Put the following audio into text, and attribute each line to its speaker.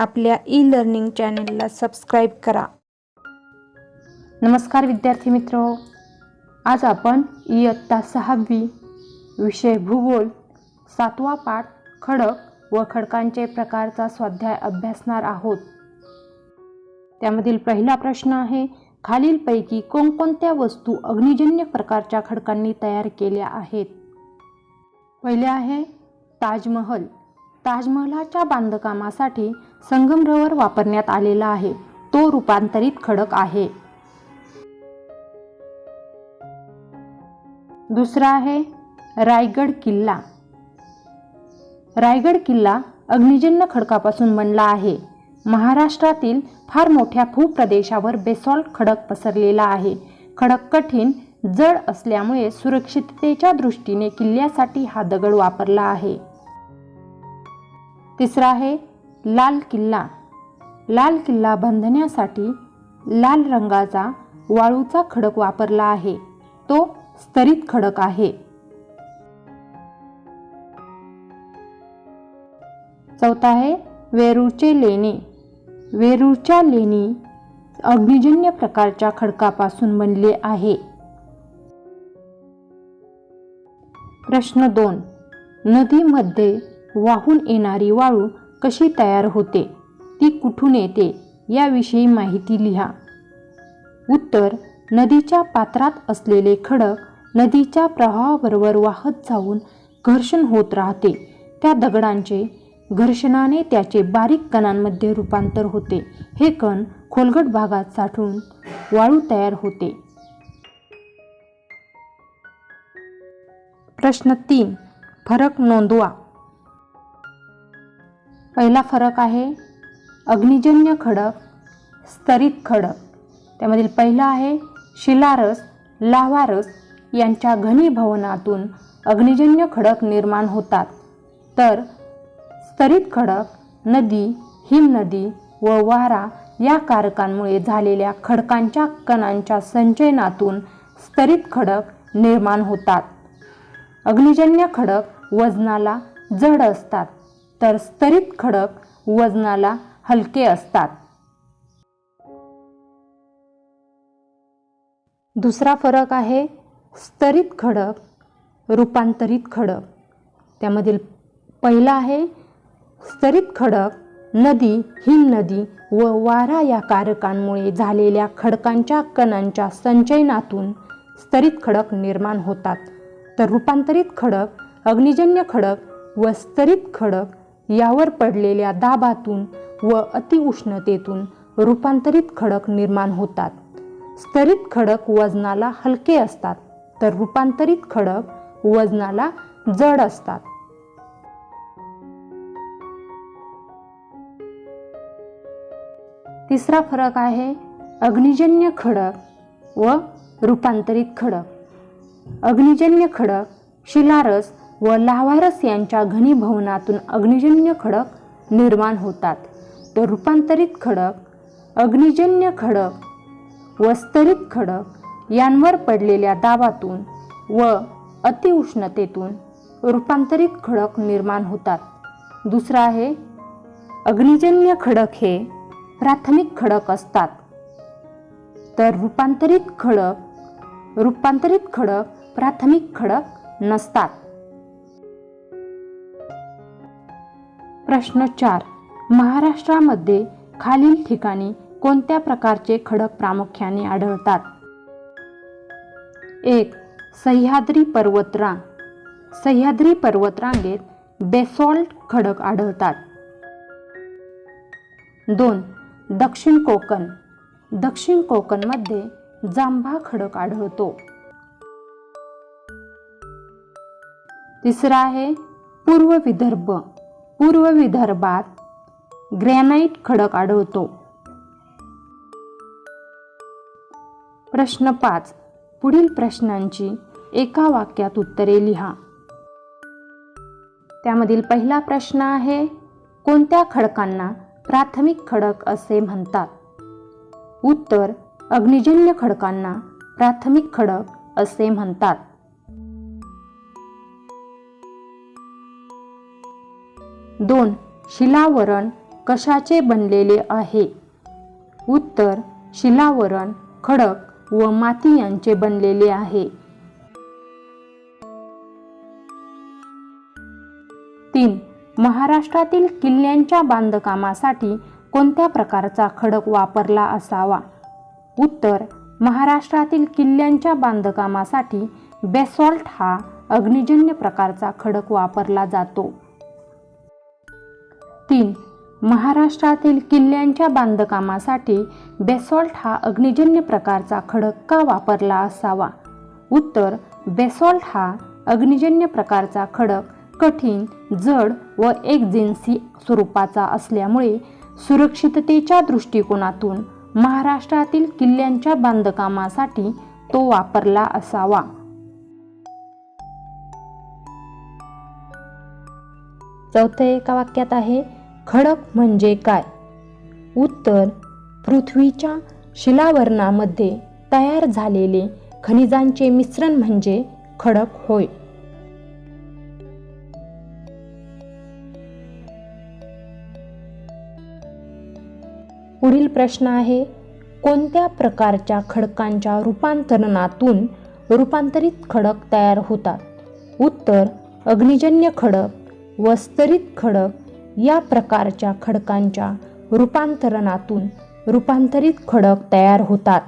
Speaker 1: आपल्या e learning चॅनेलला subscribe करा.
Speaker 2: नमस्कार विद्यार्थी मित्र. आज आपण इयत्ता सहावी विषय भूगोल सातवा पाठ खडक व खडकांचे प्रकारचा स्वाध्याय अभ्यासणार आहोत. त्यामधील पहिला प्रश्न आहे खालीलपैकी कोणकोणत्या वस्तू अग्निजन्य प्रकारच्या खडकांनी तयार केल्या आहेत? पहिले आहे ताजमहल. ताजमहलाच्या बांधकामासाठी संगमरवर वापरण्यात आलेला आहे. तो रूपांतरित खडक आहे. दुसरा आहे रायगड किल्ला. रायगड किल्ला अग्निजन्य खडकापासून बनला आहे. महाराष्ट्रातील फार मोठ्या भूप्रदेशावर बेसॉल्ट खडक पसरलेला आहे. खडक कठीण जड असल्यामुळे सुरक्षिततेच्या दृष्टीने किल्ल्यासाठी हा दगड वापरला आहे. तिसरा आहे लाल किल्ला. लाल किल्ला बांधण्यासाठी लाल रंगाचा वाळूचा खडक वापरला आहे. तो स्तरित खडक आहे. चौथा आहे वेरूळचे लेणे. वेरूळच्या लेणी अग्निजन्य प्रकारच्या खडकापासून बनले आहे. प्रश्न दोन. नदीमध्ये वाहून येणारी वाळू कशी तयार होते ती कुठून येते याविषयी माहिती लिहा. उत्तर नदीच्या पात्रात असलेले खडक नदीच्या प्रवाहाबरोबर वाहत जाऊन घर्षण होत राहते. त्या दगडांचे घर्षणाने त्याचे बारीक कणांमध्ये रूपांतर होते. हे कण खोलगट भागात साठून वाळू तयार होते. प्रश्न तीन फरक नोंदवा. पहिला फरक आहे अग्निजन्य खडक स्तरित खडक. त्यामधील पहिला आहे शिलारस लाव्हारस यांच्या घनीभवनातून अग्निजन्य खडक निर्माण होतात. तर स्तरित खडक नदी हिमनदी व वारा या कारकांमुळे झालेल्या खडकांच्या कणांच्या संचयनातून स्तरित खडक निर्माण होतात. अग्निजन्य खडक वजनाला जड असतात. तर स्तरित खडक वजनाला हलके असतात. दुसरा फरक आहे स्तरित खडक रूपांतरित खडक. त्यामधील पहिला आहे स्तरित खडक नदी हिमनदी व वारा या कारकांमुळे झालेल्या खडकांच्या कणांच्या संचयनातून स्तरित खडक निर्माण होतात. तर रूपांतरित खडक अग्निजन्य खडक व स्तरित खडक यावर पडलेल्या दाबातून व अतिउष्णतेतून रूपांतरित खडक निर्माण होतात. स्तरित खडक वजनाला हलके असतात तर रूपांतरित खडक वजनाला जड असतात. तिसरा फरक आहे अग्निजन्य खडक व रूपांतरित खडक. अग्निजन्य खडक शिलारस व लावारस यांच्या घनीभवनातून अग्निजन्य खडक निर्माण होतात. तर रूपांतरित खडक अग्निजन्य खडक व स्तरित खडक यांवर पडलेल्या दाबातून व अतिउष्णतेतून रूपांतरित खडक निर्माण होतात. दुसरा आहे अग्निजन्य खडक हे प्राथमिक खडक असतात. तर रूपांतरित खडक रूपांतरित खडक प्राथमिक खडक नसतात. प्रश्न चार. महाराष्ट्रामध्ये खालील ठिकाणी कोणत्या प्रकारचे खडक प्रामुख्याने आढळतात? एक सह्याद्री पर्वतरांग. सह्याद्री पर्वतरांगेत बेसॉल्ट खडक आढळतात. दोन दक्षिण कोकण. दक्षिण कोकणमध्ये जांभा खडक आढळतो. तिसरा आहे पूर्व विदर्भ. पूर्व विदर्भात ग्रॅनाइट खडक आढळतो. प्रश्न पाच. पुढील प्रश्नांची एका वाक्यात उत्तरे लिहा. त्यामधील पहिला प्रश्न आहे कोणत्या खडकांना प्राथमिक खडक असे म्हणतात? उत्तर अग्निजन्य खडकांना प्राथमिक खडक असे म्हणतात. दोन शिलावरण कशाचे बनलेले आहे? उत्तर शिलावरण खडक व माती यांचे बनलेले आहे. तीन महाराष्ट्रातील किल्ल्यांच्या बांधकामासाठी कोणत्या प्रकारचा खडक वापरला असावा? उत्तर महाराष्ट्रातील किल्ल्यांच्या बांधकामासाठी बेसॉल्ट हा अग्निजन्य प्रकारचा खडक वापरला जातो. तीन. महाराष्ट्रातील किल्ल्यांच्या बांधकामासाठी बेसॉल्ट हा अग्निजन्य प्रकारचा खडक का वापरला असावा. उत्तर. बेसॉल्ट हा अग्निजन्य प्रकारचा खडक कठीण जड व एकजिन्सी स्वरूपाचा असल्यामुळे सुरक्षिततेच्या दृष्टिकोनातून महाराष्ट्रातील किल्ल्यांच्या बांधकामासाठी तो वापरला असावा. चौथं एका वाक्यात आहे खडक म्हणजे काय? उत्तर पृथ्वीच्या शिलावरणामध्ये तयार झालेले खनिजांचे मिश्रण म्हणजे खडक होय. पुढील प्रश्न आहे कोणत्या प्रकारच्या खडकांच्या रूपांतरणातून रूपांतरित खडक तयार होतात? उत्तर अग्निजन्य खडक व स्तरित खडक या प्रकारच्या खडकांच्या रूपांतरणातून रूपांतरित खडक तयार होतात.